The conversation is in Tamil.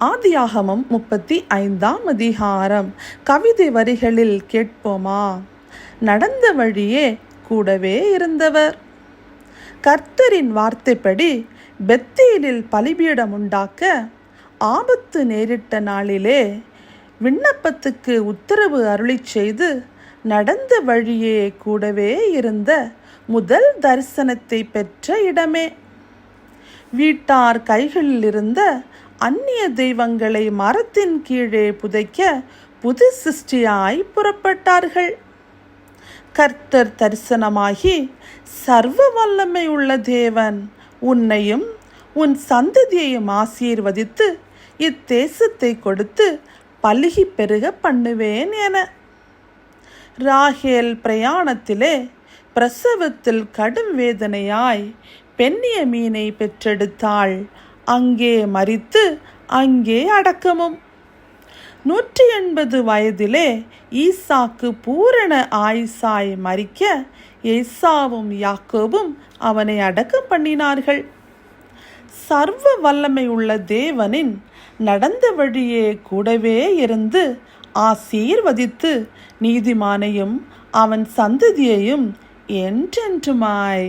ஆதியாகமம் முப்பத்தி ஐந்தாம் அதிகாரம். கவிதை வரிகளில் கேட்போமா? நடந்த வழியே கூடவே இருந்தவர். கர்த்தரின் வார்த்தைப்படி பெத்தேலில் பலிபீடம் உண்டாக்க ஆபத்து நேரிட்ட நாளிலே விண்ணப்பத்துக்கு உத்தரவு அருளிச் செய்து நடந்த வழியே கூடவே இருந்த முதல் தரிசனத்தை பெற்ற இடமே. வீட்டார் கைகளில் இருந்த அந்நிய தெய்வங்களை மரத்தின் கீழே புதைக்க புது சிருஷ்டியாய் புறப்பட்டார்கள். கர்த்தர் தரிசனமாகி சர்வ வல்லமை உள்ள தேவன் உன்னையும் உன் சந்ததியையும் ஆசீர்வதித்து இத்தேசத்தை கொடுத்து பலுகி பெருக பண்ணுவேன் என. ராகேல் பிரயாணத்திலே பிரசவத்தில் கடும் வேதனையாய் பெண்ணிய மீனை பெற்றெடுத்தாள். அங்கே மறித்து அங்கே அடக்கமும். நூற்றி எண்பது வயதிலே ஈசாக்கு பூரண ஆயுசாய் மறிக்க எய்சாவும் யாக்கோபும் அவனை அடக்கம் பண்ணினார்கள். சர்வ வல்லமை உள்ள தேவனின் நடந்த வழியே கூடவே இருந்து ஆசீர்வதித்து நீதிமானையும் அவன் சந்ததியையும் என்றென்றுமாய்.